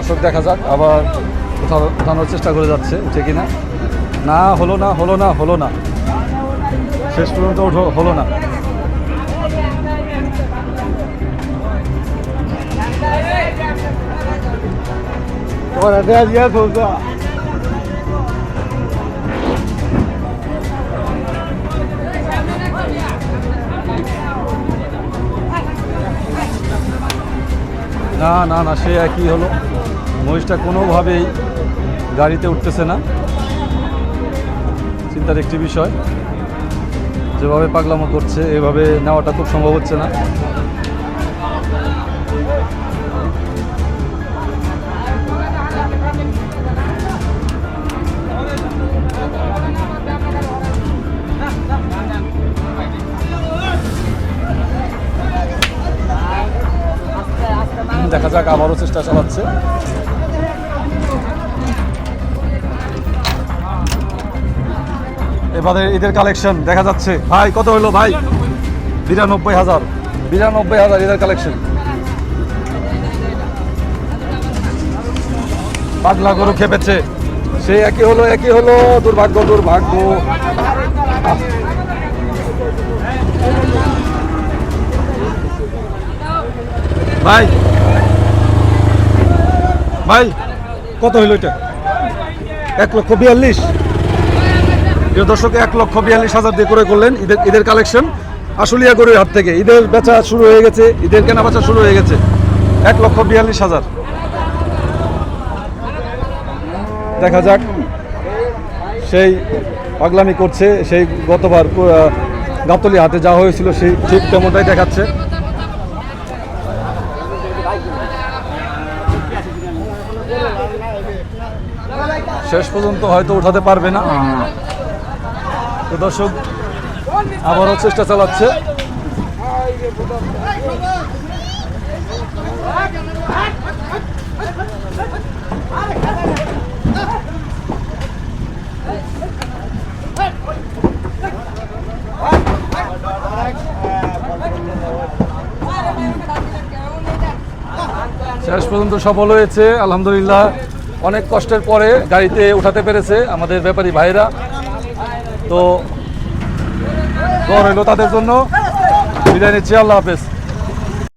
দর্শক দেখা যাক, আবার কোথাও উঠানোর চেষ্টা করে যাচ্ছে, উঠে কিনা। না, হলো না হলো না হলো না। শেষ পর্যন্ত উঠো হলো না। না না না, সে একই হলো। মহিষটা কোনোভাবেই গাড়িতে উঠতেছে না। চিন্তার একটি বিষয়। যেভাবে পাগলামো করছে, এভাবে নেওয়াটা খুব সম্ভব হচ্ছে না। দেখা যাক, আবারও চেষ্টা চালাচ্ছে। এবারে ঈদের কালেকশন দেখা যাচ্ছে। ভাই, কত হলো ভাই? বিরানব্বই হাজার। বিরানব্বই হাজার ঈদের কালেকশন। পাগলা গরু খেপেছে। সে একই হলো একই হলো। দুর্ভাগ্য দুর্ভাগ্য। ভাই ভাই, কত হইল এটা? এক লক্ষ বিয়াল্লিশ। প্রিয় দর্শক, এক লক্ষ বিয়াল্লিশ হাজার দিয়ে করে করলেন ঈদের ঈদের কালেকশন। আশুলিয়া গরুর হাট থেকে ঈদের বেচা শুরু হয়ে গেছে, ঈদের কেনা বেচা শুরু হয়ে গেছে। এক লক্ষ বিয়াল্লিশ হাজার। দেখা যাক, সেই পাগলামি করছে, সেই গতবার গাবতলি হাটে যাওয়া হয়েছিল, সেই ঠিক তেমনটাই দেখাচ্ছে। শেষ পর্যন্ত হয়তো উঠাতে পারবে না। দর্শক, আবারও চেষ্টা চালাচ্ছে। শেষ পর্যন্ত সফল হয়েছে, আলহামদুলিল্লাহ। অনেক কষ্টের পরে গাড়িতে উঠাতে পেরেছে আমাদের ব্যাপারী ভাইরা তো হইল তাদের জন্য। বিদায় নিচ্ছি, আল্লাহ হাফেজ।